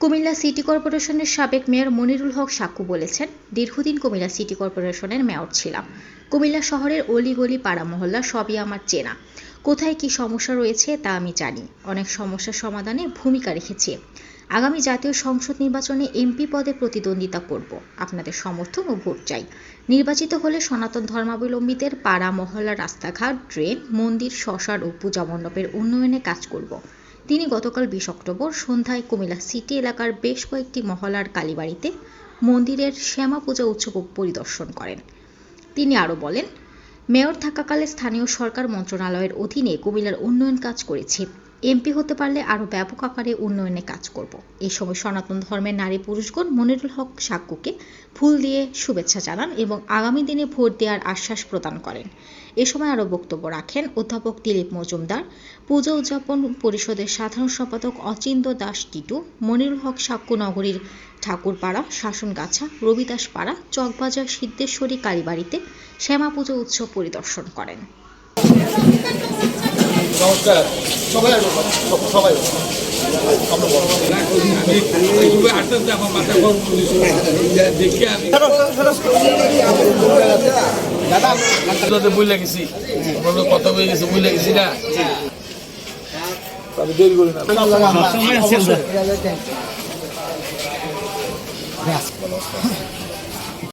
Comilla city কর্পোরেশনের সাবেক mayor Monirul Haque Sakku বলেছেন, দীর্ঘদিন কুমিল্লা সিটি কর্পোরেশনের মেয়র ছিলাম। কুমিল্লা শহরের অলিগলি পাড়া মহল্লা সবই আমার চেনা। কোথায় কি সমস্যা রয়েছে তা আমি জানি। অনেক সমস্যার সমাধানে ভূমিকা রেখেছি। আগামী জাতীয় সংসদ নির্বাচনে এমপি পদে প্রতিদ্বন্দ্বিতা করব। আপনাদের সমর্থন ও ভোট চাই। নির্বাচিত হলে সনাতন ধর্মাবলম্বীদের পাড়া মহল্লা, রাস্তাঘাট, ড্রেন, মন্দির, শ্মশান ও পূজা মণ্ডপের উন্নয়নে কাজ করব। তিনি গতকাল বিশ অক্টোবর সন্ধ্যায় কুমিল্লা সিটি এলাকার বেশ কয়েকটি মহলার কালীবাড়িতে মন্দিরের শ্যামা পূজা উৎসব পরিদর্শন করেন। তিনি আরও বলেন, মেয়র থাকাকালে স্থানীয় সরকার মন্ত্রণালয়ের অধীনে কুমিল্লার উন্নয়ন কাজ করেছি। এমপি হতে পারলে আরও ব্যাপক আকারে উন্নয়নে কাজ করব। এই সময় সনাতন ধর্মের নারী পুরুষগণ মনিরুল হক সাক্কুকে ফুল দিয়ে শুভেচ্ছা জানান এবং আগামী দিনে ভোট দেওয়ার আশ্বাস প্রদান করেন। এ সময় আরও বক্তব্য রাখেন অধ্যাপক দিলীপ মজুমদার, পুজো উদযাপন পরিষদের সাধারণ সম্পাদক অচিন্ত্য দাস টিটু, মনিরুল হক সাক্কু নগরীর ঠাকুরপাড়া, শাসনগাছা রবিদাস পাড়া চকবাজার সিদ্ধেশ্বরী কালীবাড়িতে শ্যামা পুজো উৎসব পরিদর্শন করেন। নমস্কার। সবাই সবাই লাগেছি আপনাদের কথা বলে গেছে বই লাগেছি না আমি দেরি করি না অবশ্যই